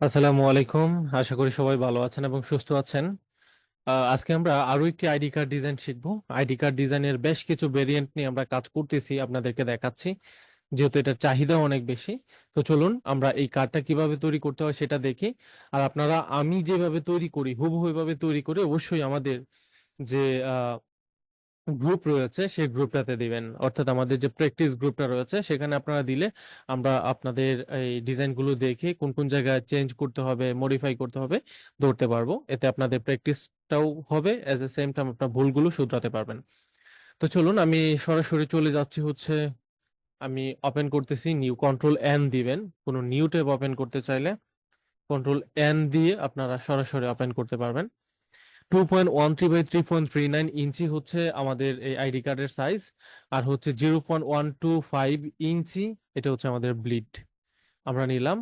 আসসালামু আলাইকুম। আশা করি সবাই ভালো আছেন এবং সুস্থ আছেন। আজকে আমরা আরও একটি আইডি কার্ড ডিজাইন শিখব। আইডি কার্ড ডিজাইনের বেশ কিছু ভেরিয়েন্ট নিয়ে আমরা কাজ করতেছি, আপনাদেরকে দেখাচ্ছি। যেহেতু এটার চাহিদা অনেক বেশি, তো চলুন আমরা এই কার্ডটা কীভাবে তৈরি করতে হয় সেটা দেখি। আর আপনারা আমি যেভাবে তৈরি করি, হুবহু এভাবে তৈরি করে অবশ্যই আমাদের যে গ্রুপ রয়েছে, সেই গ্রুপটাতে দিবেন। অর্থাৎ আমাদের যে প্র্যাকটিস গ্রুপটা রয়েছে, সেখানে আপনারা দিলে আমরা আপনাদের এই ডিজাইনগুলো দেখে কোন কোন জায়গায় চেঞ্জ করতে হবে মডিফাই করতে হবে, ধরতে পারব। এতে আপনাদের প্র্যাকটিসটাও হবে অ্যাজ এ সেম টাইম আপনার ভুলগুলো শুধরাতে পারবেন। তো চলুন, আমি সরাসরি চলে যাচ্ছি হচ্ছে, আমি ওপেন করতেছি নিউ কন্ট্রোল এন দিবেন। কোনো নিউ ট্যাব ওপেন করতে চাইলে কন্ট্রোল এন দিয়ে আপনারা সরাসরি ওপেন করতে পারবেন। Two point one three by three point three nine inch হচ্ছে আমাদের এই আইডি কার্ডের সাইজ আর হচ্ছে zero point one two five inch, এটা হচ্ছে আমাদের ব্লিড আমরা নিলাম,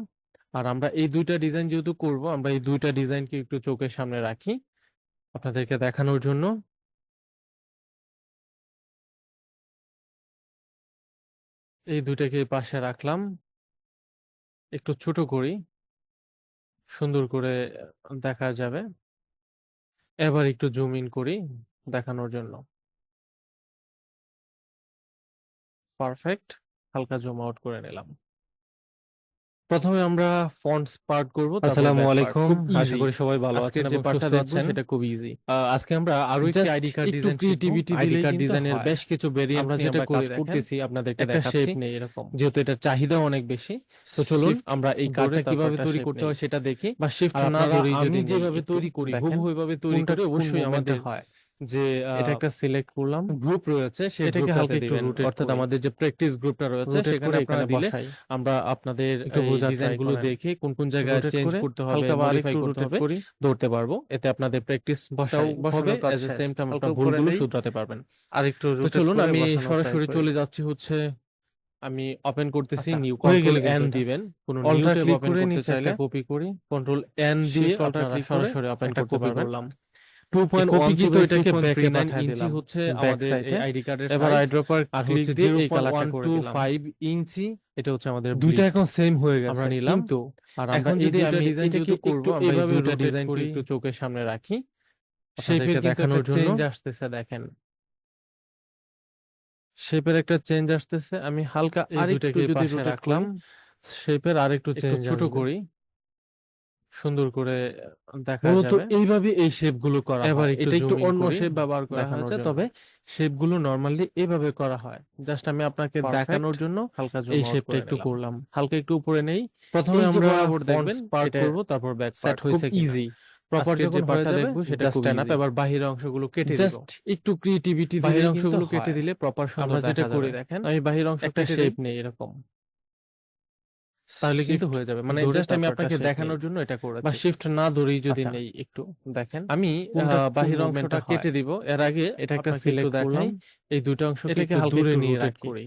আর আমরা এই দুইটা ডিজাইন যেহেতু করব, আমরা এই দুইটা ডিজাইনকে একটু চোখের সামনে রাখি আপনাদেরকে দেখানোর জন্য। এই দুইটাকে পাশে রাখলাম, একটু ছোট করি, সুন্দর করে দেখা যাবে। এবার একটু জুম ইন করি দেখানোর জন্য। পারফেক্ট হালকা জুম আউট করে নিলাম। প্রথমে আমরা ফন্টস পার্ট করব আসসালামু আলাইকুম। আশা করি সবাই ভালো আছেন এবং সুস্থ আছেন। সেটা খুব ইজি আজকে আমরা আরও একটি ID card design creativity ID card ডিজাইনের বেশ কিছু ভেরিয়েন্ট আমরা যেটা কাজ করতেছি আপনাদেরকে দেখাচ্ছি। নেই এরকম। যেহেতু এটা চাহিদা অনেক বেশি তো চলুন আমরা এই ধরে কার্ডটা কীভাবে তৈরি করতে হয় সেটা দেখি। বা শিফট না আপনারা ধরেই আমি যদি যেভাবে তৈরি করি হুবহু এভাবে তৈরি কোনটা করে অবশ্যই আমাদের হয়। যে এটা একটা সিলেক্ট করলাম গ্রুপ রয়েছে সেই এটাকে গ্রুপটাতে হালকা একটু দিবেন rotate অর্থাৎ করি। আমাদের যে প্র্যাকটিস গ্রুপটা রয়েছে সেখানে করে আপনারা এখানে দিলে বসাই আমরা আপনাদের একটু বোঝার try ডিজাইনগুলো করেন। দেখে কোন কোন জায়গায় Rotate চেঞ্জ করে করতে হবে হালকা বা মডিফাই আরেকটু করতে rotate হবে করি ধরতে পারব এতে আপনাদের প্র্যাকটিসটাও বসাই, বসানোর কাজ এট দ্য শেষ। সেম টাইম হালকা আপনার উপরে ভুলগুলো নেই। শুধরাতে পারবেন আর একটু তো চলুন করে আমি বসানোর সরাসরি করি। চলে যাচ্ছি হচ্ছে আমি ওপেন করতেছি আচ্ছা, নিউ হয়ে কন্ট্রোল এন এটা। দিবেন কোন নিউ Alt-টা ট্যাব ওপেন করে করতে নিচে চাইলে একটা কপি করি কন্ট্রোল এন দিয়ে Shift Alt-টা আপনারা click করে সরাসরি ওপেন একটা করতে copy পারবেন করলাম। কিন্তু এটাকে পাঠায় দিলাম। হচ্ছে আমাদের। আইডি কার্ডের এবার আইড্রপার আর হচ্ছে ইঞ্চি এটা হচ্ছে আমাদের দুইটা এখন সেম হয়ে গেছে। আমরা নিলাম। আর আমরা যদি আমি করব আমরা ডিজাইন করি, একটু চোখের সামনে রাখি। কিন্তু দেখানোর জন্য। আসতেছে দেখেন। শেপের একটা চেঞ্জ আসতেছে। আমি হালকা আরেকটু যদি রাখলাম, শেপের আরেকটু একটু চেঞ্জ ছোট করি। সুন্দর করে দেখা মূলত যাবে এইভাবে এই শেপগুলো করা এবার হয় একটু এটা একটু zoom in অন্য করি শেপ ব্যবহার করা দেখানোর হয়েছে জন্য। তবে শেপগুলো নর্মালি এভাবে করা হয় জাস্ট আমি আপনাকে Perfect. দেখানোর জন্য হালকা zoom এই শেপটা একটু। করলাম হালকা একটু উপরে নেই প্রথমে এই যে আমরা বরাবর দেখবেন part এটা করব তারপর ব্যাক পার্ট হয়েছে। ইজি প্রপার আজকের যে যখন হয়ে পার্টটা যাবে দেখব সেটা জাস্ট খুব আপ easy। এবার বাহির অংশগুলো কেটে দিব জাস্ট একটু ক্রিয়েটিভিটি বাহির দিলে অংশগুলো কেটে। দিলে প্রপার সুন্দর আমরা যেটা দেখা করি যাবে। দেখেন আমি বাহির অংশ একটা কেটে শেপ দিই নেই এরকম তাহলে কিন্তু হয়ে যাবে। মানে জাস্ট আমি আপনাকে দেখানোর জন্য এটা বা শিফট না ধরেই যদি আচ্ছা। নেই একটু দেখেন। আমি বাহির অংশটা কেটে দিব। এর আগে এটা একটা সিলেক্ট করলাম এই দুটো অংশকে এটাকে হালকা দূরে নিয়ে রাখি। করি।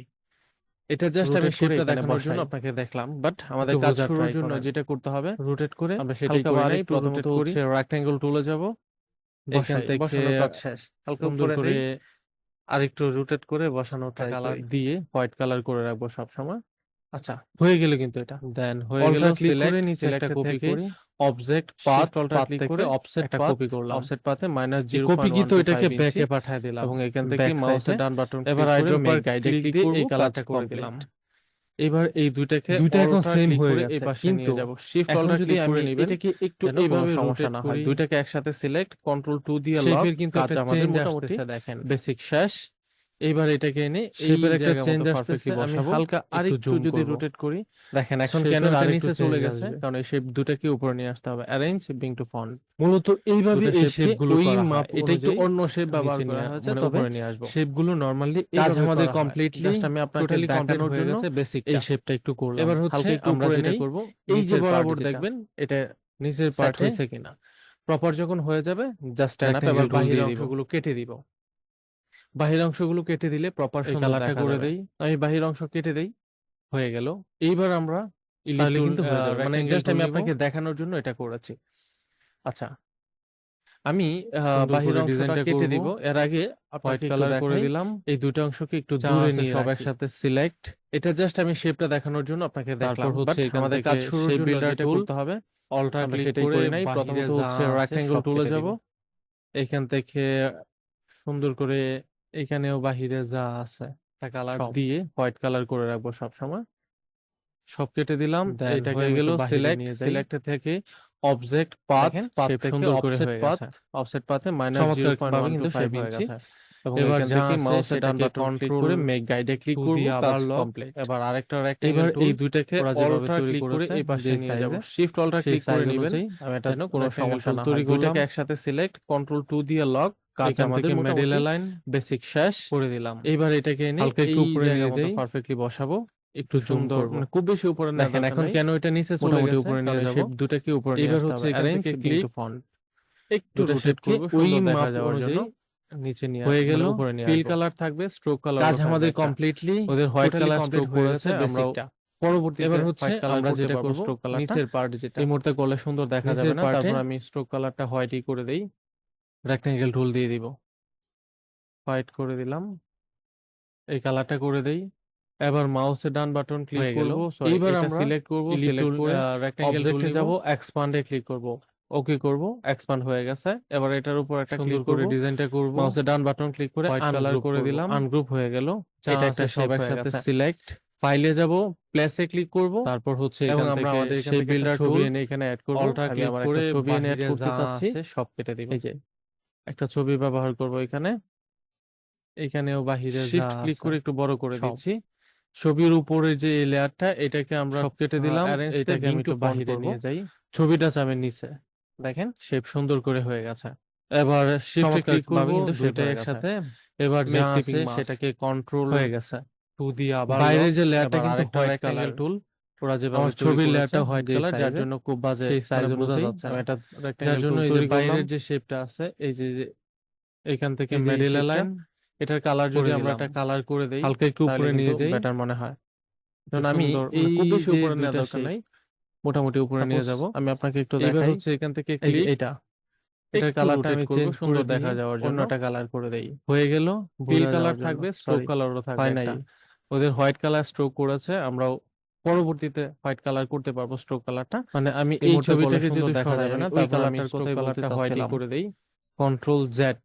এটা জাস্ট আমি শেপটা দেখানোর জন্য আপনাকে দেখলাম। বাট আমাদের কাজ শুরুর জন্য যেটা করতে হবে রোটেট করে আমরা সেটাই করি প্রথমত হচ্ছে রেক্টেঙ্গল টুলে যাব। এখান থেকে বসানোর শেষ। হালকা করে আরেকটু রোটেট করে বসানোর কালার দিয়ে হোয়াইট কালার করে রাখব সব সময় আচ্ছা হয়ে গেল কিন্তু এটা। দেন হয়ে গেল Alt-টা করে নিচে একটা কপি করি। অবজেক্ট পাথ click থেকে করে অফসেট পাথ কপি করলাম। অফসেট পাথে মাইনাস জিরো কপি কিন্তু এটাকে ব্যাকে পাঠায় দিলাম। এবং এখান থেকে মাউসের ডান বাটন এবার এবার eyedropper আইড্রপার গাইডে ক্লিক দিয়ে এই কালারটা করে করে দিলাম। এবার এই দুইটাকে দুইটা এখন click হয়ে গেছে, এই পাশে নিয়ে যাব। শিফট এখন অলটা যদি আমি করে নেবেন এটাকে একটু এইভাবে সমস্যা না হয়। দুইটাকে একসাথে সিলেক্ট কন্ট্রোল টু দিয়ে লক কিন্তু আমাদের মোটামুটি দেখেন। বেসিক শেষ। এইবার এটাকে এনে শেপের একটা চেঞ্জ আসতেছে আমি বসাবো হালকা একটু আরেকটু যদি। রোটেট করি দেখেন এখন আরেকটু নিচে চলে গেছে। কারণ এই শেপ দুটাকে উপরে নিয়ে আসতে হবে। অ্যারেঞ্জ বিং টু ফন্ট মূলত এইভাবে এই শেপগুলো মাপ এটা একটু অন্য শেপ ব্যবহার করা হয়েছে মানে তবে উপরে নিয়ে আসব। শেপগুলো নরমালি কাজ আমাদের কমপ্লিটলি Just আমি আপনাকে টোটালি কমপ্লিট হয়ে গেছে বেসিক এই শেপটা একটু করলাম। এবার হচ্ছে হালকা একটু আমরা যেটা করব এই যে বরাবর দেখবেন এটা নিচের পার্ট হয়েছে কিনা। প্রপার যখন হয়ে যাবে জাস্ট স্ট্যান্ড আপ Rectangle এবার tool বাহির দিয়ে দিব। অংশগুলো কেটে দিব। বাহির অংশগুলো কেটে দিলে প্রপার কালারটা করে দেই। আমি বাহির অংশ কেটে দেই হয়ে গেল। এইবার আমরা কিন্তু মানে জাস্ট আমি আপনাকে দেখানোর জন্য এটা করেছি। আচ্ছা আমি বাহির অংশটা কেটে দিব। এর আগে হোয়াইট কালার করে দিলাম। এই দুটো অংশকে একটু দূরে নিয়ে সব একসাথে সিলেক্ট এটা জাস্ট আমি শেপটা দেখানোর জন্য আপনাকে তারপর হচ্ছে আমাদের কাজ শুরুর জন্য বিল্ডারটা করতে হবে অল্টার ক্লিক করে নাই। প্রথমত হচ্ছে রেকট্যাঙ্গেল টুলে যাব। এখান থেকে সুন্দর করে এখানেও বাহিরে যা আছে কালার দিয়ে হোয়াইট কালার করে রাখব সব সময় সব কেটে দিলাম এটা হয়ে গেল সিলেক্ট সিলেক্ট থেকে অবজেক্ট পাথ পাথ সুন্দর করে হয়ে গেছে। অফসেট পাথে -0.1 কিন্তু শেপ হয়ে গেছে। এবার দেখি মাউসের ডান বাটন ক্লিক করে মেক গাইডে ক্লিক করব আবার কমপ্লিট এবার আরেকটা রেক্টাঙ্গেল এই দুইটাকে অল্টটা ক্লিক করে এই পাশে নিয়ে যাব। শিফট অল্টটা ক্লিক করে নেবেন আমি এটা কোনো সমস্যা না দুইটাকে একসাথে সিলেক্ট কন্ট্রোল 2 দিয়ে লক এটাকে নিয়ে পারফেক্টলি বসাবো। একটু খুব বেশি উপরে এখন কেন এটা নিচে উপরে উপরে হচ্ছে নিচে নিয়ে হয়ে কালার থাকবে স্ট্রোক কালার আমাদের কমপ্লিটলি ওদের হোয়াইট কালার পরবর্তী এবার হচ্ছে যেটা স্ট্রোক কালার পার্ট যেটা। এই মুহূর্তে সুন্দর আমি স্ট্রোক কালারটা হোয়াইটই করে দেই। রেকটেঙ্গেল টুল দিয়ে দিব। হোয়াইট করে দিলাম। এই কালারটা করে দেই। এবার মাউসের ডান বাটন ক্লিক হয়ে গেল। এবার আমরা সিলেক্ট করব সিলেক্ট করে রেকটেঙ্গেল টুলে যাব এক্সপ্যান্ডে ক্লিক করব। ওকে করব এক্সপ্যান্ড হয়ে গেছে। এবার এটার উপর একটা ক্লিক করে ডিজাইনটা করব। মাউসের ডান বাটন ক্লিক করে আনগ্রুপ করে দিলাম। আনগ্রুপ হয়ে গেল। এটা একটা সব একসাথে সিলেক্ট ফাইলে যাব প্লেসে ক্লিক করব। তারপর হচ্ছে এখান থেকে আমাদের সেই বিল্ডার ছবি এনে এখানে অ্যাড করব। অল্টার ক্লিক করে ছবি এনে অ্যাড করতে চাচ্ছি। সব কেটে দিব। এই যে একটা ছবি ব্যবহার করব এখানে। এখানেও বাহিরে শিফট ক্লিক করে একটু বড় করে দিচ্ছি। ছবির উপরে যে এই লেয়ারটা এটাকে আমরা সব কেটে দিলাম এটাকে আমি একটু বাহিরে নিয়ে যাই। ছবিটা চামের নিচে দেখেন শেপ সুন্দর করে হয়ে গেছে। এবার শিফট ক্লিক করব কিন্তু সেটা একসাথে। এবার যা আছে সেটাকে কন্ট্রোল হয়ে গেছে। টু দিয়ে আবার বাইরে যে লেয়ারটা কিন্তু হোয়াইট কালার টুল ওরা যেভাবে ছবির লেয়ারটা হোয়াইট কালার যার জন্য খুব বাজে সেই সাইজ মানে বোঝা যাচ্ছে না। এটা যার জন্য এই যে বাইরের যে শেপটা আছে এই যে যে এখান থেকে মেডিলা লাইন এটার কালার যদি আমরা একটা কালার করে দেই হালকা একটু উপরে নিয়ে যাই। বেটার মনে হয়। কারণ আমি মানে এই খুব বেশি উপরে নেওয়া দরকার নাই। মোটামুটি উপরে নিয়ে যাব। আমি আপনাকে একটু দেখাই। হচ্ছে এখান থেকে ক্লিক এটা এটার কালারটা আমি চেঞ্জ করে সুন্দর দেখা যাওয়ার জন্য। একটা কালার করে দেই। হয়ে গেল ফিল কালার থাকবে স্ট্রোক কালারও থাকবে একটা। ওদের হোয়াইট কালার স্ট্রোক করেছে আমরাও পরবর্তীতে হোয়াইট কালার করতে পারব স্ট্রোক কালারটা। মানে আমি এই ছবিটাকে যদি দেখা যাবে না তাহলে আমি কোথায় কালারটা হোয়াইট করে দেই। কন্ট্রোল জেড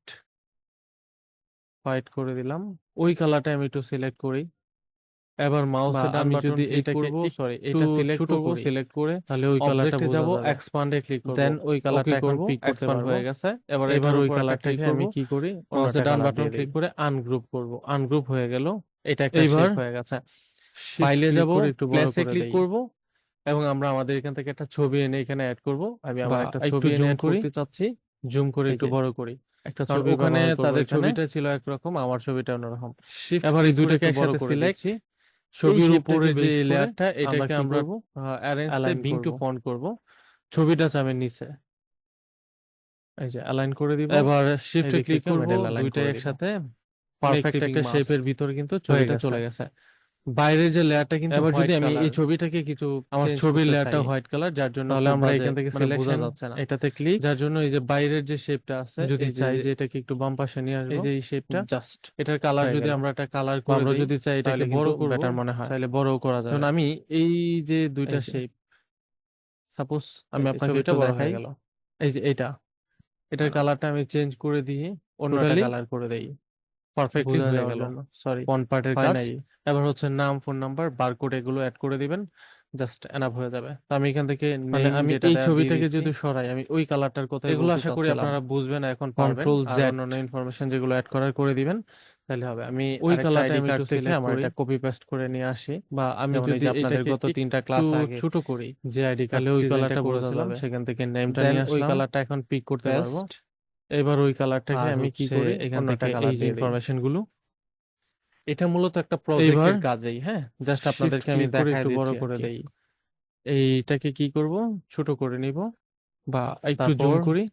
হোয়াইট করে দিলাম। ওই কালারটা আমি একটু সিলেক্ট করি। এবার মাউস আমি যদি এটা করব সরি এটা সিলেক্ট করব। সিলেক্ট করে তাহলে ওই কালারটা যাব এক্সপান্ডে ক্লিক করব। দেন ওই কালারটা এখন পিক করতে পারব। হয়ে গেছে। এবার এবার ওই কালারটাকে আমি কি করি? মাউসের ডান বাটন ক্লিক করে আনগ্রুপ করব। আনগ্রুপ হয়ে গেল। এটা একটা শেপ হয়ে গেছে। ফাইলে যাব প্লাসে ক্লিক করব এবং আমরা আমাদের এখান থেকে একটা ছবি এনে এখানে অ্যাড করব। আমি আমার একটা ছবি জুম করতে চাচ্ছি। জুম করে একটু বড় করি। একটা ছবি ওখানে তাদের ছবিটা ছিল একরকম আমার ছবিটা অন্যরকম। এবার এই দুটোকে একসাথে সিলেক্ট ছবির উপরে যে লেয়ারটা এটাকে আমরা অ্যারেঞ্জ করে বিং টু ফন্ট করব। ছবিটা চামের নিচে। এই যে অ্যালাইন করে দিব। এবার শিফট ক্লিক করব দুটো একসাথে। পারফেক্ট একটা শেপের ভিতর কিন্তু ছবিটা চলে গেছে। বাইরের যে লেয়ারটা কিন্তু হ্যাঁ, আবার যদি আমি এই ছবিটাকে কিছু আমার ছবির লেয়ারটা হোয়াইট কালার যার জন্য তাহলে আমরা এখান থেকে মানে সিলেকশন যাচ্ছে না। এটাতে ক্লিক যার জন্য এই যে বাইরের যে শেপটা আছে যদি চাই যে এটাকে একটু বাম পাশে নিয়ে আসব এই যে এই শেপটা জাস্ট এটার কালার যদি আমরা একটা কালার করে আমরা যদি চাই এটাকে বড় করব বেটার মনে হয়। তাহলে বড় করা যায়। কারণ আমি এই যে দুইটা শেপ সাপোজ আমি আপনাকে এটা দেখাই। এই যে এটা এটার হ্যাঁ। কালারটা আমি চেঞ্জ করে দিয়ে অন্যটা কালার করে দেই। পারফেক্টলি বোঝা হয়ে গেল। গেল না সরি ফন্ট পার্টের হয় কাজ। নাই। এবার হচ্ছে নাম ফোন নাম্বার বারকোড এগুলো অ্যাড করে দিবেন জাস্ট এনাফ হয়ে যাবে। তো আমি এখান থেকে মানে নেম আমি যেটা এই দেয়া দিয়ে ছবিটাকে দিচ্ছি। যেহেতু সরাই আমি ওই কালারটার কথাই এগুলো বলতে আশা করি চাচ্ছিলাম। আপনারা বুঝবেন এখন পারবেন। কন্ট্রোল আর জেড অন্যান্য ইনফরমেশন যেগুলো অ্যাড করার করে দিবেন তাহলে হবে। আমি ওই আরেকটা কালারটা আইডি আমি কার্ড একটু থেকে সিলেক্ট আমার করি। এটা কপি পেস্ট করে নিয়ে আসি। বা আমি যেমন এই যদি যে আপনাদের এটাকে গত তিনটা ক্লাস আগে ছোট করি যে আইডি কার্ড তাহলে ওই কালারটা বলেছিলাম সেখান থেকে নেমটা নিয়ে ওই আসলাম কালারটা এখন পিক করতে পারব। পেস্ট এবার ওই কালারটাকে আমি কি হচ্ছে করি? এখান থেকে এই যে দিয়ে ইনফরমেশনগুলো এটা মূলত একটা প্রজেক্টের কাজই হ্যাঁ? জাস্ট আপনাদেরকে আমি দেখাই করে একটু বড় করে দেই। এইটাকে কি করব? ছোট করে নিব বা একটু জুম করি।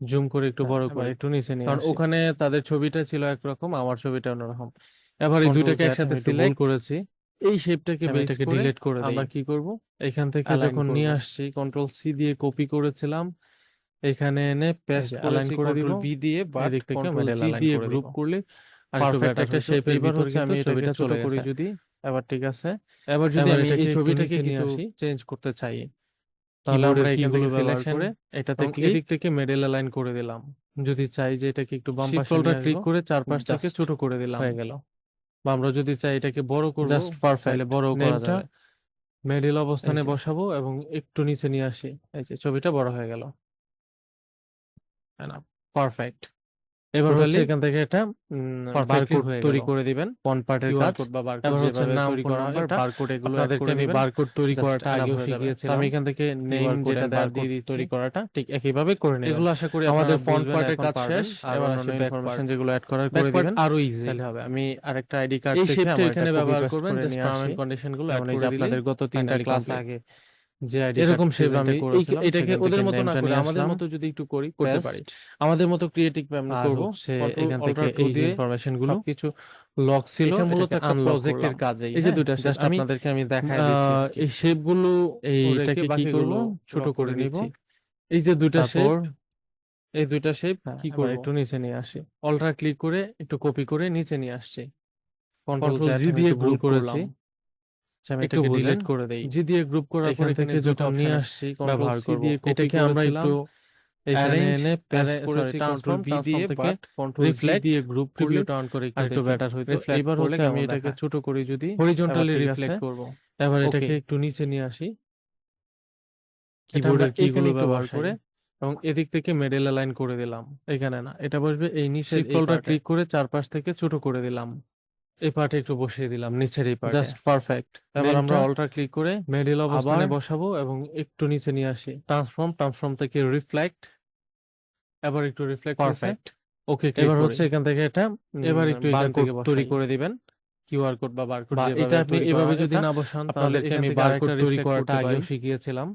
জুম করে একটু বড় এবার করি। একটু নিচে নিয়ে কারণ আসি। ওখানে তাদের ছবিটা ছিল একরকম আমার ছবিটা অন্যরকম। এবার এই দুইটাকে একসাথে সিলেক্ট করেছি। এই শেপটাকে আমি বেস করে ডিলিট করে দেই। আমরা কি করব? এখান থেকে যখন নিয়ে আসছি কন্ট্রোল সি দিয়ে কপি করেছিলাম। এখানে এনে পেস্ট অ্যালাইন করে দিব। বি দিয়ে বাট এদিক থেকে মিডল জি অ্যালাইন দিয়ে গ্রুপ করলে আর একটু পারফেক্ট একটা হতো শেপের ভিতর আমি কিন্তু ছবিটা ছোট করি যদি এবার ঠিক আছে। এবার যদি আমি এই ছবিটাকে নিয়ে কিছু আসি। চেঞ্জ করতে চাই তাহলে আমরা ব্যবহার সিলেকশন করে এটাতে ক্লিক এদিক থেকে মিডল অ্যালাইন করে দিলাম। যদি চাই যে এটাকে একটু বাম পাশে ক্লিক করে চারপাশ থেকে ছোট করে দিলাম। হয়ে গেল। বা আমরা যদি চাই এটাকে বড় করব জাস্ট পারফেক্ট বড় করা যাবে মিডল অবস্থানে বসাবো এবং একটু নিচে নিয়ে আসি। এই যে ছবিটা বড় হয়ে গেল। পারফেক্ট এবার হচ্ছে এখান থেকে এটা বারকোড তৈরি করে দিবেন। ফন্ট পার্টের কাজ। বা বারকোড যেভাবে তৈরি করা হয় এটা বারকোড এগুলো আপনাদেরকে আমি বারকোড তৈরি করাটা আগেও শিখিয়েছিলাম। আমি এখান থেকে নেম যেটা দেওয়ার দিয়ে দিচ্ছি তৈরি করাটা ঠিক একইভাবে করে নেবেন। এগুলো আশা করি আমাদের ফন্ট পার্টের কাজ শেষ। এবার আসি পার্ট যেগুলো অ্যাড করার করে দিবেন। আরও ইজি তাহলে হবে। আমি আরেকটা আইডি কার্ড থেকে আমার এখানে ব্যবহার করবেন জাস্ট টার্ম এন্ড কন্ডিশনগুলো অ্যাড করে আপনাদের গত তিনটা ক্লাস আগে যে আইডি এরকম শেপ আমি এই- এটাকে ওদের মতো না করে আমাদের মতো যদি একটু করি করতে পারি। আমাদের মতো ক্রিয়েটিভ আমরা আর করব। হচ্ছে এখান থেকে এই যে ইনফরমেশনগুলো সবকিছু লক ছিল এটা মূলত একটা প্রজেক্টের। কাজে এই যে দুইটা জাস্ট shape, আমি, আপনাদেরকে আমি দেখাই দিচ্ছি আর কি। এই শেপগুলো এইটাকে কি বাকিগুলো করব ছোট lock করে করে নিব। নিচ্ছি। এই যে দুইটা শেপ তারপর এই দুইটা শেপ হ্যাঁ, কি এবার করব? একটু নিচে নিয়ে আসি। অল্ট্রা ক্লিক করে একটু কপি করে নিচে নিয়ে আসছি। কন্ট্রোল কন্ট্রোল জি দিয়ে গ্রুপ করেছি। আচ্ছা, আমি একটু এটাকে। ডিলিট করে দেই। জি দিয়ে গ্রুপ করার পর এখান এখানে থেকে দুটো যখন নিয়ে আসছি ব্যবহার কন্ট্রোল সি করব। দিয়ে এটাকে এটাকে আমরা একটু একটু এখানে arrange- এনে arrange- প্রেস sorry, করেছি transform, বি transform দিয়ে থেকে বাট কন্ট্রোল জি reflect, দিয়ে গ্রুপ প্রিভিউ প্রিভিউ অন করে একটু আর একটু দেখি। বেটার হইতো। Reflect এবার করলে হচ্ছে আমি কেমন এটাকে দেখায়? ছোট করি যদি হরিজন্টালি এবার ঠিক রিফ্লেক্ট করব। এবার Okay. এটাকে একটু নিচে নিয়ে আসি। কিবোর্ডের আমরা কিগুলো ব্যবহার করে এবং এদিক থেকে মেডেল অ্যালাইন করে দিলাম। এখানে না এটা বসবে এই শিফট কলটা ক্লিক করে চারপাশ থেকে ছোট করে দিলাম। এই পার্টে একটু বসিয়ে দিলাম নিচের এই পার্টে। Just perfect. এবার আমরা অল্ট্রা ক্লিক করে মিডল অবস্থানে বসাবো এবং একটু নিচে নিয়ে আসি। ট্রান্সফর্ম ট্রান্সফর্ম থেকে রিফ্লেক্ট এবার একটু রিফ্লেক্ট পারফেক্ট ওকে এবার হচ্ছে এখান থেকে এটা এবার একটু এখান থেকে তৈরি করে দিবেন। কিউআর কোড বা বারকোড এটা আপনি এভাবে যদি না বসান তাহলে আমি বারকোড তৈরি করাটা আগেও শিখিয়েছিলাম।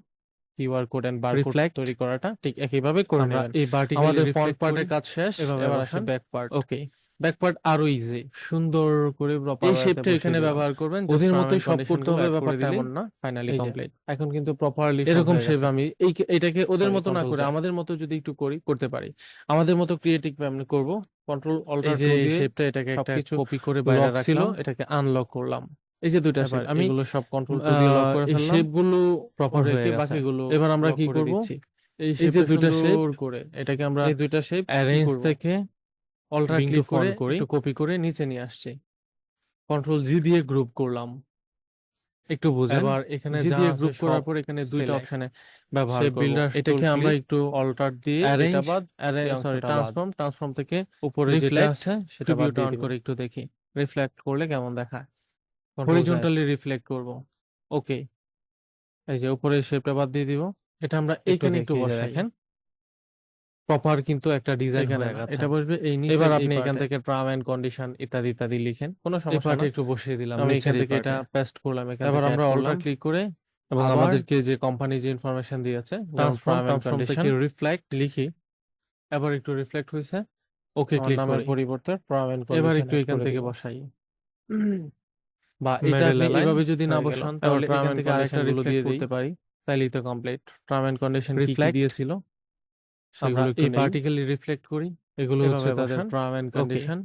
QR code and barcode. তৈরি করাটা ঠিক একইভাবে করে নেবেন। এই ভার্টিক্যালি আমাদের ফ্রন্ট পার্টের কাজ শেষ এবার আসে back part okay back part আরও ইজি সুন্দর করে proper এই শেপটা এখানে ব্যবহার করবেন ওদের মতোই সব করতে হবে ব্যাপারটা এমন না। ফাইনালি কমপ্লিট এখন কিন্তু প্রপারলি এরকম শেপ আমি এই এটাকে ওদের মতো না করে আমাদের মতো যদি একটু করি করতে পারি। আমাদের মতো ক্রিয়েটিভ আমরা করব। কন্ট্রোল অল্টার যে দিয়ে শেপটা এটাকে একটা কপি করে বাইরে রাখলাম। এটাকে আনলক করলাম। এই যে দুইটা শেপ আমি এগুলো সব কন্ট্রোল টু দিয়ে লক করে এই শেপগুলো প্রপার হয়ে গেছে। বাকিগুলো এবার আমরা কি করে করব? এই এই যে দুইটা শেপ করে এটাকে আমরা এই দুইটা শেপ অ্যারেঞ্জ থেকে অল্টার ক্লিক করে একটু কপি করে নিচে নিয়ে আসছি। কন্ট্রোল জি দিয়ে গ্রুপ করলাম। একটু বুঝেন। এবার এখানে জি দিয়ে group করার পর এখানে দুইটা অপশনে ব্যবহার করব। এটাকে আমরা একটু অল্টার দিয়ে এটা বাদ এই সরি ট্রান্সফর্ম ট্রান্সফর্ম থেকে উপরে যেটা আছে সেটা বাদ দিয়ে অন করে একটু দেখি। রিফ্লেক্ট করলে কেমন দেখায়? হরিজন্টালি রিফ্লেক্ট করব। ওকে এই যে উপরে শেপটা বাদ দিয়ে দিব। এটা আমরা এখানে একটু বসাই। দেখেন। প্রপার কিন্তু একটা ডিজাইন এখানে এটা বসবে এই নিচে এবার আপনি এখান থেকে টার্ম এন্ড কন্ডিশন ইত্যাদি ইত্যাদি লিখেন কোনো এই সমস্যা না। একটু বসিয়ে দিলাম আমি নিচের এখান এই থেকে এটা। পেস্ট করলাম এখান এবার থেকে আমরা add অল্টার ক্লিক করে এবং আবার আমাদেরকে যে কোম্পানি যে ইনফরমেশন দিয়েছে ট্রান্সফর্ম ট্রান্সফর্ম condition থেকে রিফ্লেক্ট লিখি। এবার একটু রিফ্লেক্ট হয়েছে ওকে আমার ক্লিক নামের করি। পরিবর্তে টার্ম এন্ড এবার একটু এখান থেকে বসাই। বা Middle এটা আপনি align এভাবে যদি না হয়ে গেল। বসান এবার তাহলে term এখান and থেকে আরেকটা condition গুলো রিফ্লেক্ট দিয়ে করতে পারি তাইলেই তো কমপ্লিট টার্ম এন্ড কন্ডিশন কি কি Reflect, দিয়েছিল? আমরা সেগুলো একটু এই নেই। পার্টিকুলারলি রিফ্লেক্ট করি এগুলো এভাবে হচ্ছে তাদের বসান। Term and Okay. কন্ডিশন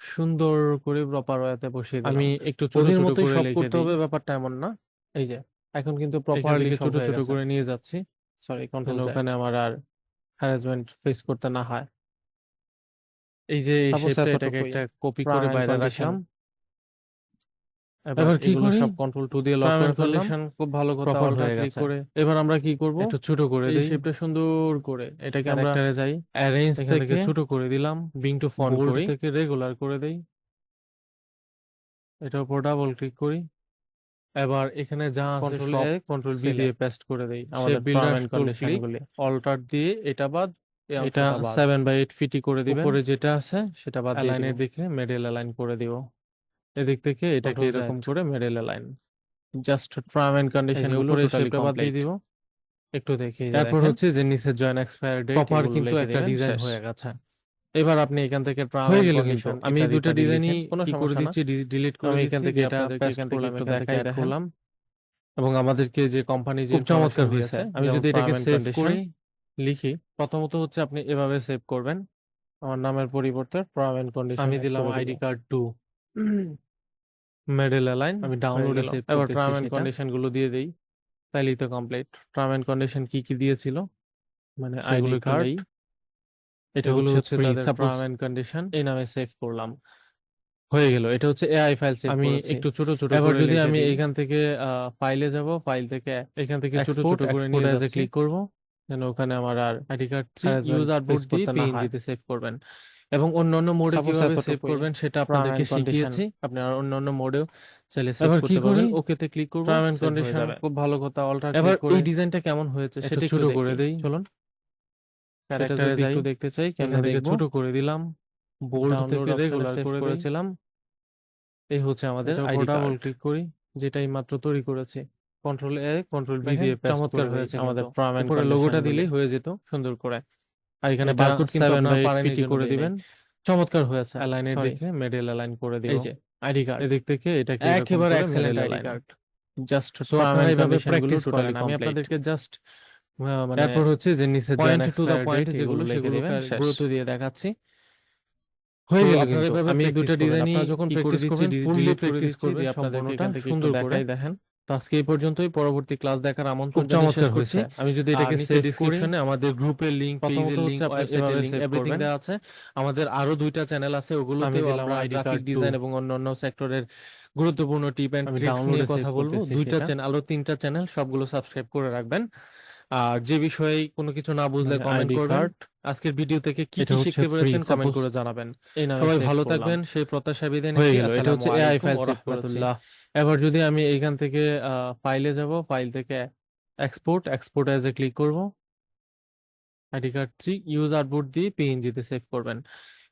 সুন্দর করে প্রপার ওয়েতে বসিয়ে দিলাম আমি একটু ছোট ওদের ছোট মতোই করে সব লিখে করতে দিই। হবে ব্যাপারটা এমন না এই যে এখন কিন্তু এখান প্রপারলি থেকে ছোট ছোট করে নিয়ে যাচ্ছি সরি কন্ট্রোল ওখানে আমার আর হ্যারাসমেন্ট ফেস করতে না হয় এই যে এই Suppose শেপটা এটাকে। একটা কপি করে and বাইরে condition। রাখলাম এবার কি করি? সব কন্ট্রোল টু দিয়ে লক করে ফেললাম। খুব ভালো কথা অল্টার হয়ে গেছে। করে এবার আমরা কি করব? একটু ছোট করে এই দিই। শেপটা সুন্দর করে। এটাকে আমরা ক্যারেক্টারে যাই। অ্যারেঞ্জ এখান থেকে থেকে ছোট করে দিলাম। বিং টু ফন্ট বোল্ড করি। থেকে রেগুলার করে দেই। এটার উপর ডাবল ক্লিক করি। এবার এখানে যা আছে Control সব কন্ট্রোল বি। দিয়ে পেস্ট করে দেই। আমাদের আমাদের builder term and tool condition গুলি। অল্টার দিয়ে এটা বাদ এটা। সেভেন বাই এইট ফিটি করে দিবেন। উপরে যেটা আছে সেটা বাদ দিয়ে দিকে মিডল অ্যালাইন করে দিব। এদিক থেকে এটাকে। এরকম করে middle align just term and condition যে গুলো উপরে টোটালি শেপটা বাদ দিয়ে কমপ্লিট দিব। একটু দেখি এই যে তারপর দেখেন। হচ্ছে যে নিচের জয়েন এক্সপায়ার ডেট প্রপার কিন্তু একটা একটা ডিজাইন হয়ে গেছে। এবার আপনি এখান থেকে ট্রাম হয়ে গেল কিন্তু। আমি এই দুটো ডিজাইনই কোনো কি করে সমস্যা দিচ্ছি দিচ্ছি ডিলিট করে আমি এখান থেকে এটা করলাম, করলাম একটু এখান থেকে দেখাই add দেখালাম। এবং আমাদেরকে যে কোম্পানি যে খুব চমৎকার হয়েছে। দিয়েছে, আমি যেমন যদি এটাকে term and save condition, করি, লিখি প্রথমত হচ্ছে আপনি এভাবে সেভ করবেন। আমার নামের পরিবর্তে টার্ম এন্ড কন্ডিশন আমি দিলাম ID card to middle align আমি ডাউনলোডে সেভ এবার টার্ম এন্ড কন্ডিশনগুলো দিয়ে দেই। তাইলেই তো কমপ্লিট টার্ম এন্ড কন্ডিশন কি কি দিয়েছিল? মানে আইডি কার্ড এটা হলো হচ্ছে টার্ম এন্ড কন্ডিশন এই নামে সেভ করলাম। হয়ে গেল। এটা হচ্ছে এআই ফাইল সেভ আমি একটু ছোট ছোট এবার যদি আমি এখান থেকে ফাইলে যাব ফাইল থেকে এখান থেকে ছোট ছোট করে নিয়ে যাচ্ছি। click করব। যেন ওখানে আমার আর আইডি কার্ড ইউজার বোর্ড দিয়ে হয়। পিএনজিতে সেভ করবেন। এবং অন্যান্য মোডে Suppose কীভাবে সেভ করবেন সেটা Term আপনাদেরকে and condition। শিখিয়েছি আপনি আর অন্যান্য মোডেও চাইলে সেভ এবার কি করতে পারবেন করি? ওকেতে ক্লিক করব টার্ম এন্ড হয়ে কন্ডিশন যাবে। খুব ভালো কথা অল্টার এবার ক্লিক করে এই ডিজাইনটা কেমন হয়েছে একটু সেটা ছোট করে দেখি। দেই। চলুন সেটা ক্যারেক্টারে যদি যাই একটু দেখতে চাই এখান কেমন থেকে দেখব ছোট করে দিলাম বোল্ড Download থেকে option রেগুলার সেভ করে দেই। করেছিলাম এই হচ্ছে আমাদের এটার উপর আইডি ডাবল ক্লিক করি যেটাই মাত্র তৈরি করেছি কন্ট্রোল এ কন্ট্রোল বি দিয়ে paste চমৎকার করে দেই হয়েছে আমাদের কিন্তু। টার্ম এন্ড উপরে লোগোটা দিলেই হয়ে যেত সুন্দর করে আর এখানে এটা বারকোড কিন্তু 7 আপনারা by 8 পারেন ফিটি করে দিবেন। চমৎকার হয়েছে Align-এর Sorry, দিকে middle align করে দিব। এই যে আইডি কার্ড এদিক থেকে এটাকে এরকম একেবারে করে excellent middle ID align। card। Just So আপনারা এইভাবে practice করেন। আমি আপনাদেরকে জাস্ট মানে এরপর হচ্ছে যে নিচে point join to the expire point date যেগুলো লিখে সেগুলো দিবেন শেষ। গুরুত্ব দিয়ে দেখাচ্ছি হয়ে তো গেল আপনারা কিন্তু এভাবে আমি practice দুটো করবেন। ডিজাইনই আপনারা যখন কি করে practice দিচ্ছি করবেন, ফুললি করে প্র্যাকটিস দিচ্ছি, করবেন দিয়ে সম্পূর্ণটা এখান থেকে সুন্দর একটু করে দেখাই দেখেন তো আজকে এই পর্যন্তই পরবর্তী ক্লাস দেখার আমন্ত্রণ খুব জানিয়ে শেষ চমৎকার করছি হয়েছে। আমি যদি আর এটাকে নিচে সেভ করি ডেসক্রিপশনে আমাদের গ্রুপের লিংক প্রথমত পেজের লিংক হচ্ছে ওয়েবসাইটের এভাবে লিংক save এভরিথিং করবেন। দেওয়া আছে আমাদের আরও দুইটা চ্যানেল আছে ওগুলোতেও দিলাম আমরা ID graphic card design two। এবং অন্যান্য সেক্টরের গুরুত্বপূর্ণ টিপ এন্ড আমি ট্রিক্স নিয়ে কথা বলব করতেছি দুইটা সেটা। চ্যানেল আরও তিনটা চ্যানেল সবগুলো সাবস্ক্রাইব করে রাখবেন আর যে বিষয়ে কোনো কিছু না বুঝলে মানে কমেন্ট ID করবেন card, আজকের ভিডিও থেকে কি এটা কি হচ্ছে শিখতে free, পেরেছেন কমেন্ট suppose করে জানাবেন এই নামে সবাই save ভালো করলাম। থাকবেন সেই প্রত্যাশা বিদায় হয়ে নিচ্ছি গেল এটা হচ্ছে আসসালামু আলাইকুম ওয়া সেভ করেছি রাহমাতুল্লাহ। এবার যদি আমি এইখান থেকে ফাইলে যাব ফাইল থেকে export export as a click করব। ID card three user board দিয়ে পিএনজিতে সেভ করবেন।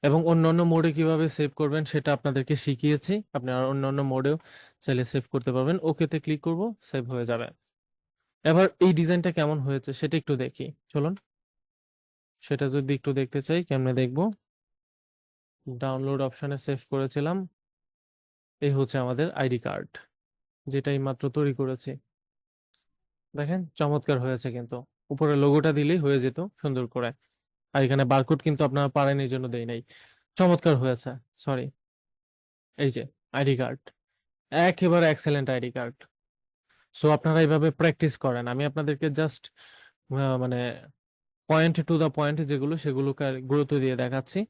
এবং অন্যান্য মোডে কীভাবে সেভ করবেন সেটা আপনাদেরকে শিখিয়েছি। আপনি আর অন্যান্য মোডেও চাইলে সেভ করতে পারবেন। ওকেতে ক্লিক করব সেভ হয়ে যাবে। এবার এই ডিজাইনটা কেমন হয়েছে সেটা একটু দেখি। চলুন। সেটা যদি একটু দেখতে চাই, কেমনে দেখব? ডাউনলোড অপশনে সেভ করেছিলাম। এই হচ্ছে আমাদের আইডি কার্ড যেটা মাত্র তৈরি করেছি। দেখেন, চমৎকার হয়েছে কিন্তু। উপরে লোগোটা দিলেই হয়ে যেত সুন্দর করে। আর এখানে বারকোড কিন্তু আপনারা পারেন, এই জন্য দেই নাই। চমৎকার হয়েছে, সরি। এই যে, আইডি কার্ড, একেবারে এক্সেলেন্ট আইডি কার্ড। সো, আপনারা এইভাবে প্র্যাকটিস করেন। আমি আপনাদেরকে জাস্ট মানে পয়েন্ট টু দা পয়েন্ট যেগুলো, সেগুলোকে গুরুত্ব দিয়ে দেখাচ্ছি।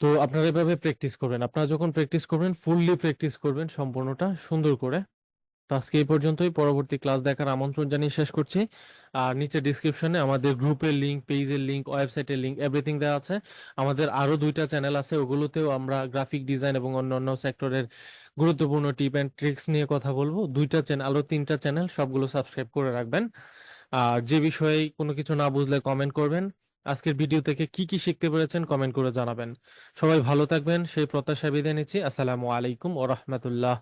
তো আপনারা এভাবে প্র্যাকটিস করবেন। আপনারা যখন প্র্যাকটিস করবেন ফুললি প্র্যাকটিস করবেন সম্পূর্ণটা সুন্দর করে। তো আজকে এই পর্যন্তই। পরবর্তী ক্লাস দেখার আমন্ত্রণ জানিয়ে শেষ করছি। আর নিচে ডিসক্রিপশনে আমাদের গ্রুপের লিঙ্ক পেজের লিঙ্ক ওয়েবসাইটের লিঙ্ক এভরিথিং দেওয়া আছে। আমাদের আরও দুইটা চ্যানেল আছে। ওগুলোতেও আমরা গ্রাফিক ডিজাইন এবং অন্যান্য সেক্টরের গুরুত্বপূর্ণ টিপ অ্যান্ড ট্রিক্স নিয়ে কথা বলব। দুইটা চ্যানেল আরও তিনটা চ্যানেল সবগুলো সাবস্ক্রাইব করে রাখবেন। আর যে বিষয়ে কোনো কিছু না বুঝলে কমেন্ট করবেন। আজকের ভিডিও থেকে কি কি শিখতে পেরেছেন কমেন্ট করে জানাবেন। সবাই ভালো থাকবেন, সেই প্রত্যাশা বিদায় নিচ্ছি। আসসালামু আলাইকুম ও রহমতুল্লাহ।